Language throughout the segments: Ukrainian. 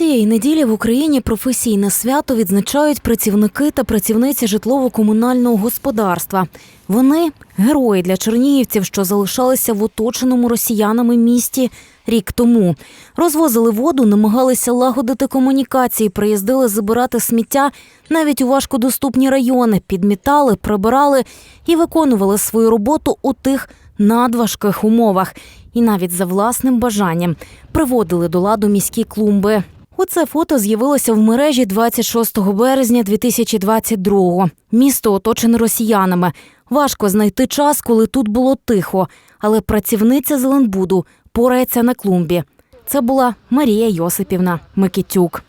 Цієї неділі в Україні професійне свято відзначають працівники та працівниці житлово-комунального господарства. Вони герої для чернігівців, що залишалися в оточеному росіянами місті рік тому. Розвозили воду, намагалися лагодити комунікації, приїздили забирати сміття навіть у важкодоступні райони, підмітали, прибирали і виконували свою роботу у тих надважких умовах. І навіть за власним бажанням приводили до ладу міські клумби. Оце фото з'явилося в мережі 26 березня 2022-го. Місто оточене росіянами. Важко знайти час, коли тут було тихо, але працівниця Зеленбуду порається на клумбі. Це була Марія Йосипівна Микитюк.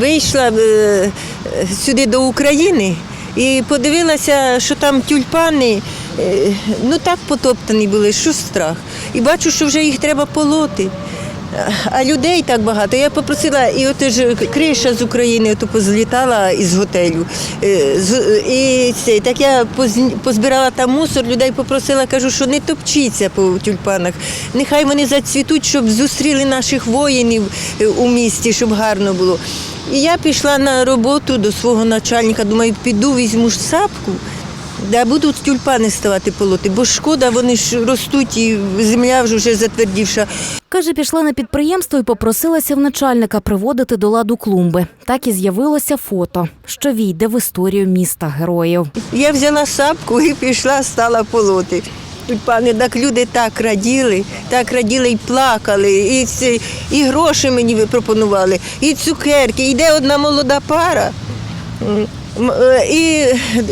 Вийшла е, сюди до України і подивилася, що там тюльпани е, ну так потоптані були, що страх. І бачу, що вже їх треба полоти. А людей так багато. Я попросила, і от ж криша з України ото позлітала із готелю. Е, І це, так я позбирала там мусор, людей попросила, кажу, що не топчіться по тюльпанах. Нехай вони зацвітуть, щоб зустріли наших воїнів е, у місті, щоб гарно було. І я пішла на роботу до свого начальника, думаю, піду, візьму сапку. Да будуть тюльпани ставати полоти, бо шкода, вони ж ростуть і земля вже затвердівша. Каже, пішла на підприємство і попросилася в начальника приводити до ладу клумби. Так і з'явилося фото, що війде в історію міста героїв. Я взяла сапку і пішла, стала полоти. Тюльпани, так люди так раділи, так раділи і плакали, і, і гроші мені пропонували, і цукерки. Йде одна молода пара. Е, І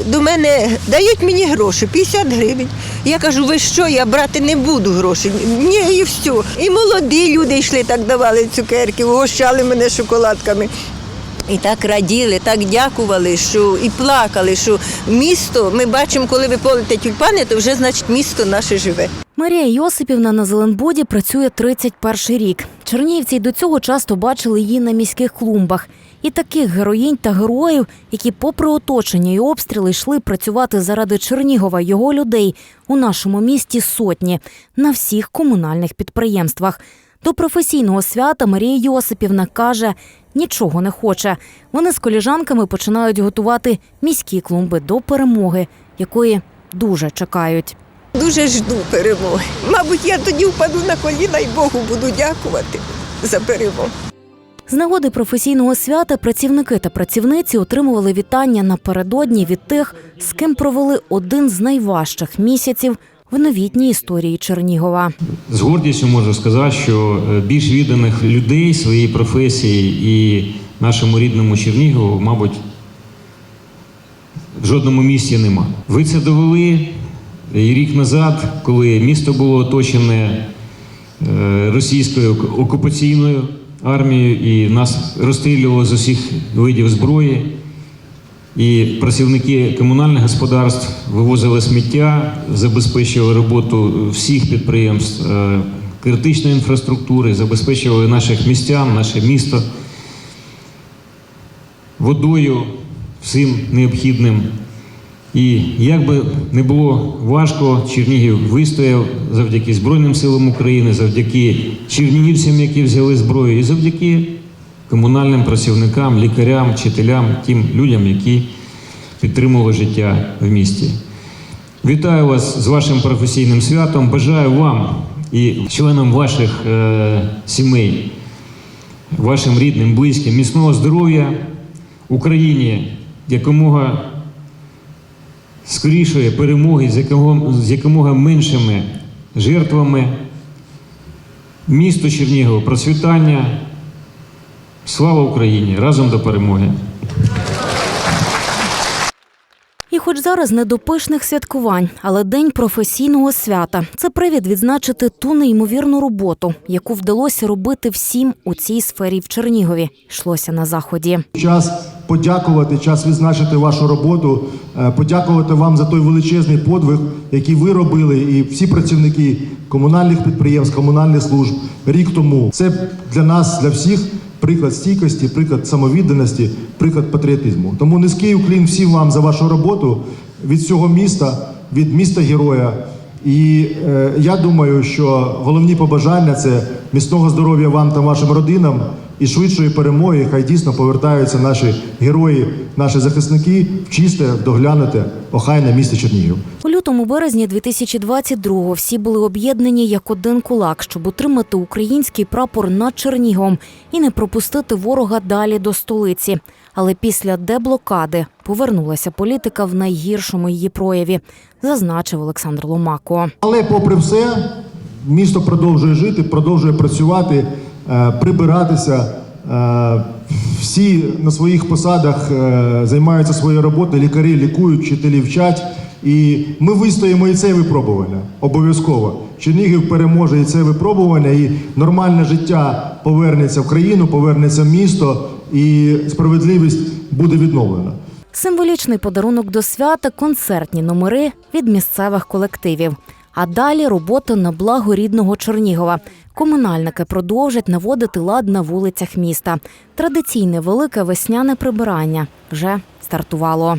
до мене дають мені гроші, 50 гривень. Я кажу, ви що, я брати не буду гроші. Ні, і все. І молоді люди йшли, так давали цукерки, угощали мене шоколадками. І так раділи, так дякували, що і плакали, що місто, ми бачимо, коли ви полите тюльпани, то вже значить місто наше живе. Марія Йосипівна на Зеленбуді працює 31 рік. Чернігівці й до цього часто бачили її на міських клумбах. І таких героїнь та героїв, які, попри оточення і обстріли, йшли працювати заради Чернігова його людей у нашому місті сотні на всіх комунальних підприємствах. До професійного свята Марія Йосипівна каже, нічого не хоче. Вони з коліжанками починають готувати міські клумби до перемоги, якої дуже чекають. Дуже жду перемоги. Мабуть, я тоді впаду на коліна і Богу буду дякувати за перемогу. З нагоди професійного свята працівники та працівниці отримували вітання напередодні від тих, з ким провели один з найважчих місяців в новітній історії Чернігова. З гордістю можу сказати, що е, більш відданих людей своїй професії і нашому рідному Чернігову, мабуть, в жодному місті нема. Ви це довели і рік назад, коли місто було оточене е, російською ок- окупаційною армією, і нас розстрілювали з усіх видів зброї. І працівники комунальних господарств вивозили сміття, забезпечували роботу всіх підприємств е, критичної інфраструктури, забезпечували наших містян, наше місто водою, всім необхідним. І як би не було важко, Чернігів вистояв завдяки Збройним силам України, завдяки чернігівцям, які взяли зброю, і завдяки комунальним працівникам, лікарям, вчителям, тим людям, які підтримували життя в місті. Вітаю вас з вашим професійним святом. Бажаю вам і членам ваших е, сімей, вашим рідним, близьким, міцного здоров'я Україні якомога скорішої перемоги з якого, з якомога меншими жертвами. Місто Чернігово, процвітання. Слава Україні! Разом до перемоги! І хоч зараз не до пишних святкувань, але день професійного свята це привід відзначити ту неймовірну роботу, яку вдалося робити всім у цій сфері в Чернігові. Йшлося на заході. Час подякувати, час відзначити вашу роботу, е, подякувати вам за той величезний подвиг, який ви робили, і всі працівники комунальних підприємств, комунальних служб рік тому. Це для нас, для всіх, приклад стійкості, приклад самовідданості, приклад патріотизму. Тому низький уклін всім вам за вашу роботу від цього міста, від міста героя. І е, я думаю, що головні побажання це міцного здоров'я вам та вашим родинам, і швидшої перемоги. Хай дійсно повертаються наші герої, наші захисники в чисте, доглянуте, охайне місто Чернігів. У лютому березні 2022-го всі були об'єднані як один кулак, щоб утримати український прапор над Черніговом і не пропустити ворога далі до столиці. Але після деблокади повернулася політика в найгіршому її прояві, зазначив Олександр Ломако. Але попри все, місто продовжує жити, продовжує працювати, прибиратися. Е, Всі на своїх посадах е, займаються своєю роботою, лікарі лікують, вчителі вчать. І ми вистоїмо і це випробування обов'язково. Чернігів переможе і це випробування, і нормальне життя повернеться в країну, повернеться в місто, і справедливість буде відновлена. Символічний подарунок до свята концертні номери від місцевих колективів. А далі робота на благо рідного Чернігова. Комунальники продовжать наводити лад на вулицях міста. Традиційне велике весняне прибирання вже стартувало.